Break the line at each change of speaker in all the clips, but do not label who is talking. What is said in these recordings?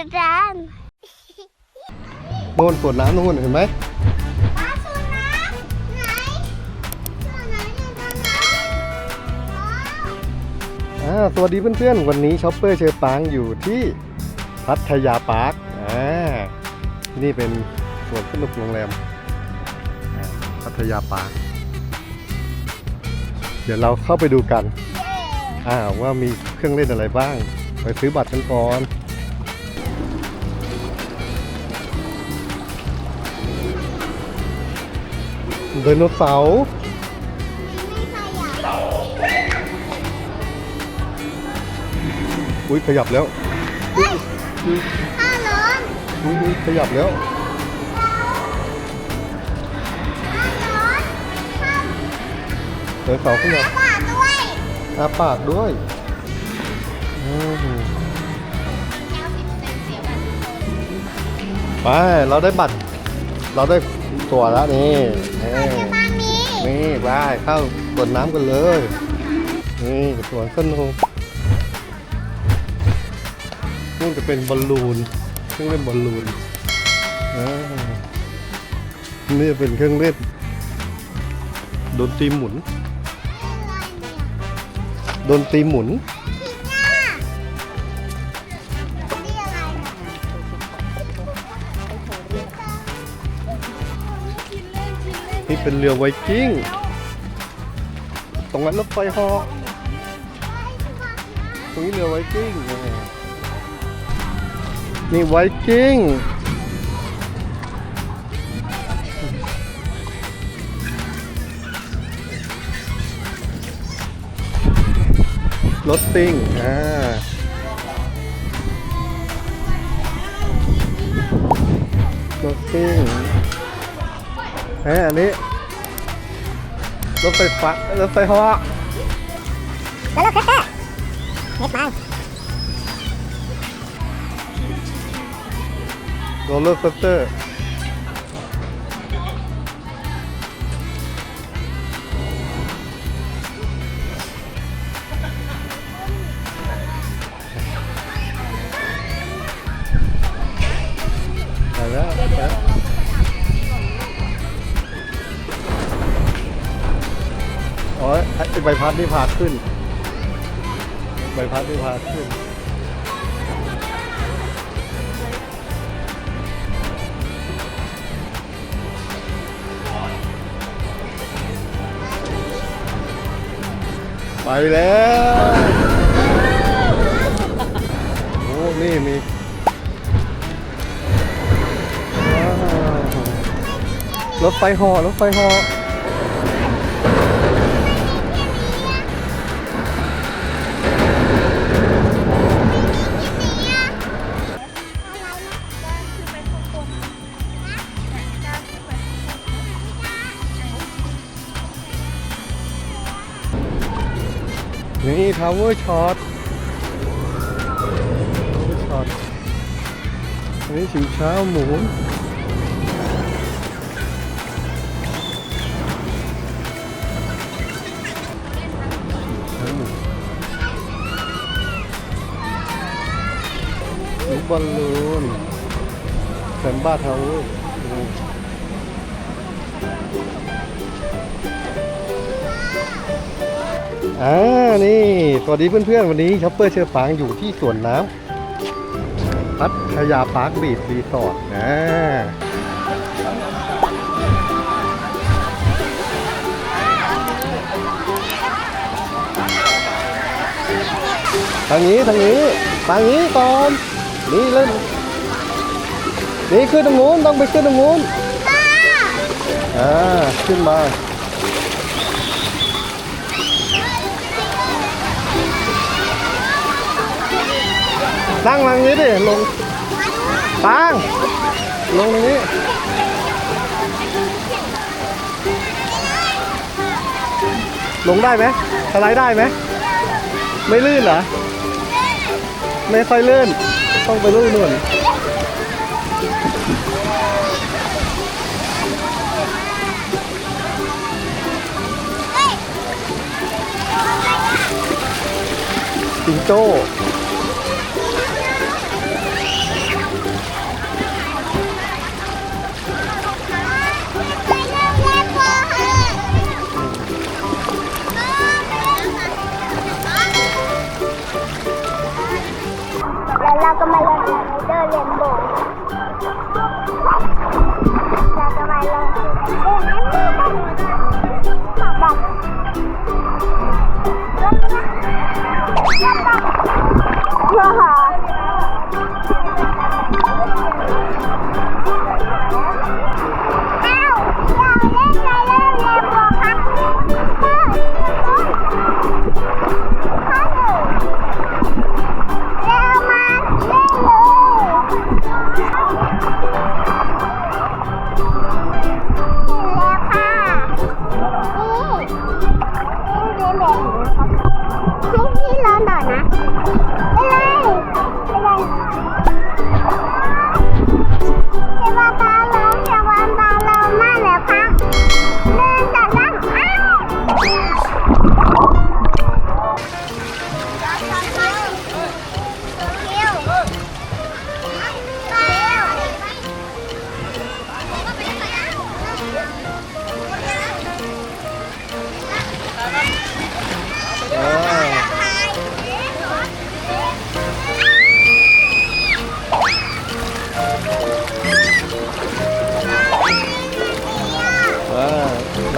กับจาน
โน่นสวนน้ำนู่นเห็นไหม
ปลาสูน้ำไหนสูน้ำอยู่ตรงไหนอ๋อ
อ่าสวัสดีเพื่อนๆ วันนี้ช็อปเปอร์เชอร์ปางอยู่ที่พัทยาปาร์คอ่าที่นี่เป็นสวนสนุกโรงแรมอ่าพัทยาปาร์คเดี๋ยวเราเข้าไปดูกันอ่าว่ามีเครื่องเล่นอะไรบ้าง ไปซื้อบัตรกันก่อน ไดโนเสาร์อุ้ยขยับแล้ว
ถ้าร้อน
อุ้ยอุ๊ยขยับแล้ว
ถ้าร้อนถ้า
ไดโนเสาร์ขยับ
ปลาด้วย
อาปากด้วยไปเราได้บัตร เราได้ ตั๋วแล้วนี่นี่
จะมามี
นี่ไปเข้าสวนน้ำกันเลย นี่สวนสนุกนู่นจะเป็นบอลลูนเครื่องเล่นบอลลูนอ่านี่จะเป็นเครื่องเล่นดนตรีหมุน
อะไรเนี่ย
ดนตรีหมุน
นี่เป็
นเรือไวกิ้ง ตรงนั้นรถไฟหอตรงนี้เรือไวกิ้ง นี่ไวกิ้ง รถติ้งอ่า เอ้ยอันนี้รถไฟฟ้ารถไฟเหอ
แล้วรถเคสเตอร์เน็ตไป
โรลเลอร์คอสเตอร์ พัดนี่พาขึ้น ใบพัดนี่พาขึ้น ไปแล้ว โอ้ นี่มีว้าวรถไฟหอรถไฟหอ นี่ทาวเวอร์ช็อตช็อตอันนี้ชิวช้าหมุนช้าหมุนลูกบอลลูนแซมบ้าเทา อร์อ่า นี่ สวัสดีเพื่อนๆ วันนี้ช็อปเปอร์เชอร์ฟางอยู่ที่สวนน้ำพัทยาปาร์คบีชรีสอร์ทนะทางนี้ ทางนี้ ทางนี้ก่อน นี่เล่นนี่ขึ้นตรงนู้นต้องไปขึ้นตรงนู้นอ่า ขึ้นมา ตั้งทางนี้ดิลงตั้งลงตรงนี้ลงได้ไหมสไลด์ได้ไหมไม่ลื่นเหรอ ไม่ค่อยลื่น ต้องไปลื่นนู่นสิงโต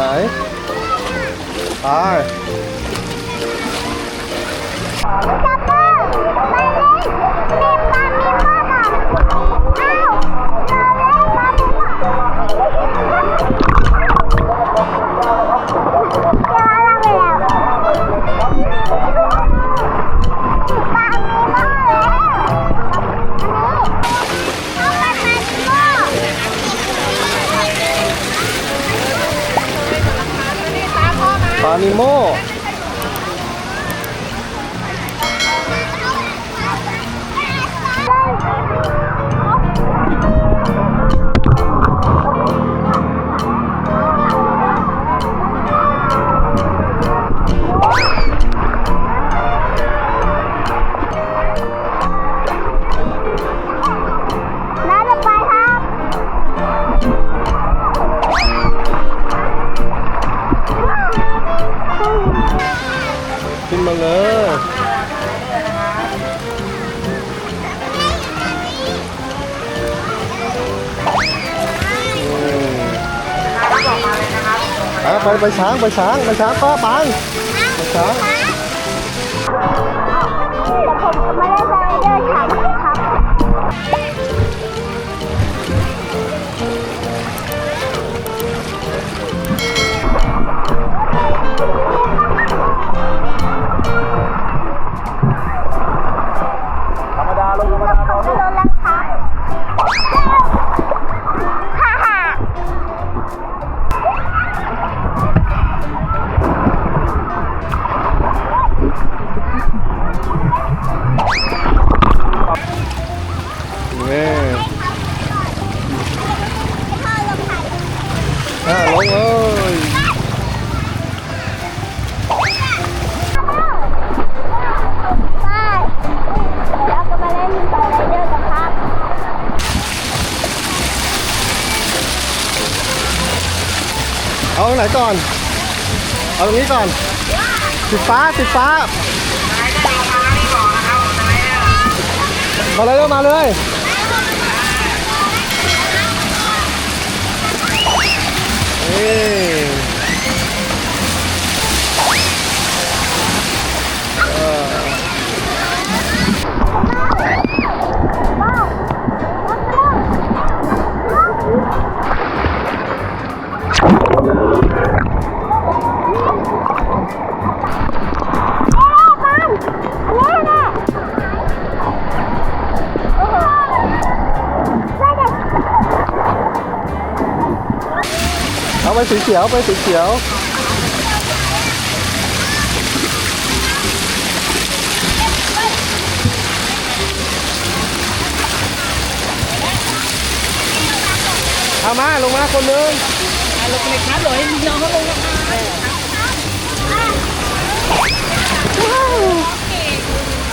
ไหนไป 何も ไป
ช้างไปช้างไปช้างป้าปังไปช้างาตรงนี้ก่อนสิฟ้าสิฟ้ามาเลยมาเลยเฮ้เออ สีเขียวไปสีเขียวเอามาลงมาคนนึง
ลงเลคับเดี๋ยวให้น้องเขาลงนะ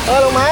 เออลงมา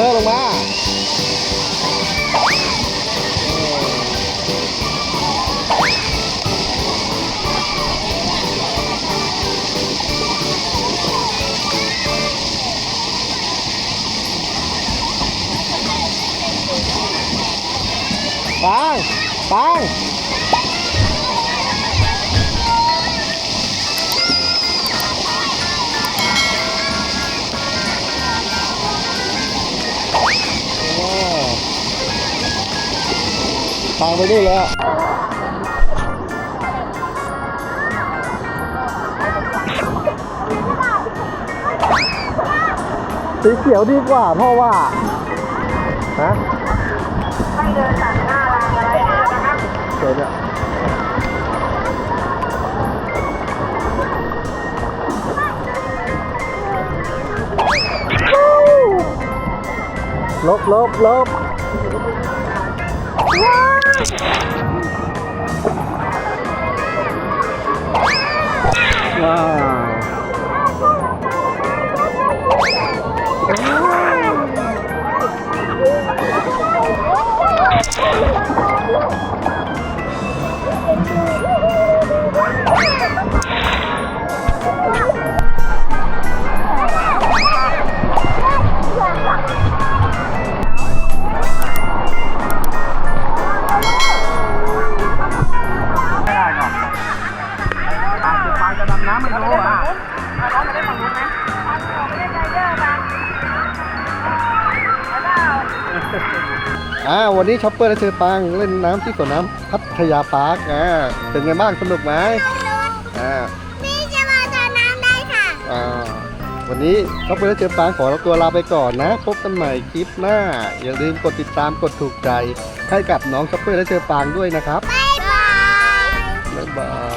เพิ่
มลงมาปังปัง ปังไปดูนแล้วสีเขียวดีกว่าเพราะว่าฮะ
ไม่เดินตัดหน้ารางอะไรเลยนะครับ
เดี๋ยวเนี่ยลบลบลบว้า ว นนี้ช็อปเปอร์และเชอปางเล่นน้ำที่สวนน้ำพัทยาปาร์คอ่าเป็นไงบ้างสนุกไหมอ่า
นี่จะมาจอน้ำได้ค่ะ
อ่าวันนี้ช็อปเปอร์และเชอปางขอตัวลาไปก่อนนะ พบกันใหม่คลิปหน้า อย่าลืมกดติดตามกดถูกใจให้กับน้องช็อปเปอร์และเชอปางด้วยนะครับ
บ๊ายบาย
บ๊ายบาย